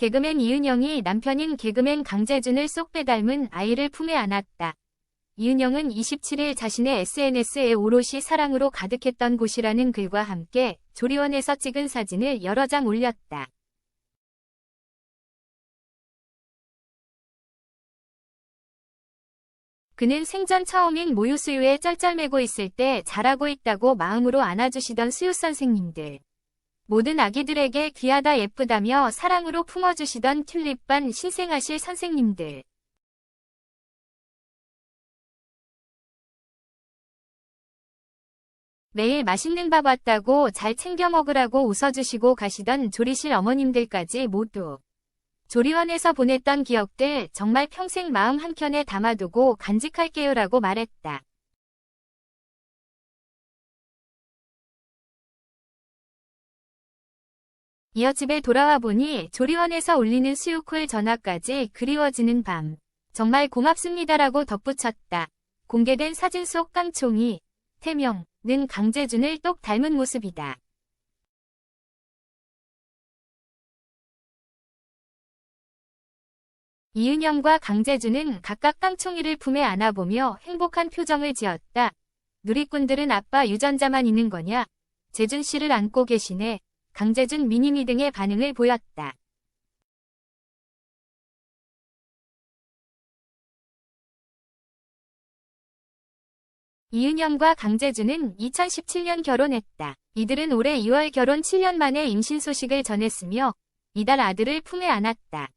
개그맨 이은영이 남편인 개그맨 강재준을 쏙 빼닮은 아이를 품에 안았다. 이은영은 27일 자신의 SNS에 오롯이 사랑으로 가득했던 곳이라는 글과 함께 조리원에서 찍은 사진을 여러 장 올렸다. 그는 생전 처음인 모유 수유에 쩔쩔매고 있을 때 잘하고 있다고 마음으로 안아주시던 수유 선생님들. 모든 아기들에게 귀하다 예쁘다며 사랑으로 품어주시던 튤립반 신생아실 선생님들. 매일 맛있는 밥 왔다고 잘 챙겨 먹으라고 웃어주시고 가시던 조리실 어머님들까지 모두 조리원에서 보냈던 기억들 정말 평생 마음 한켠에 담아두고 간직할게요라고 말했다. 이어 집에 돌아와 보니 조리원에서 울리는 수유콜 전화까지 그리워지는 밤. 정말 고맙습니다라고 덧붙였다. 공개된 사진 속 깡총이 태명는 강재준을 똑 닮은 모습이다. 이은영과 강재준은 각각 깡총이를 품에 안아보며 행복한 표정을 지었다. 누리꾼들은 아빠 유전자만 있는 거냐? 재준 씨를 안고 계시네. 강재준 미니미 등의 반응을 보였다. 이은영과 강재준은 2017년 결혼했다. 이들은 올해 2월 결혼 7년 만에 임신 소식을 전했으며 이달 아들을 품에 안았다.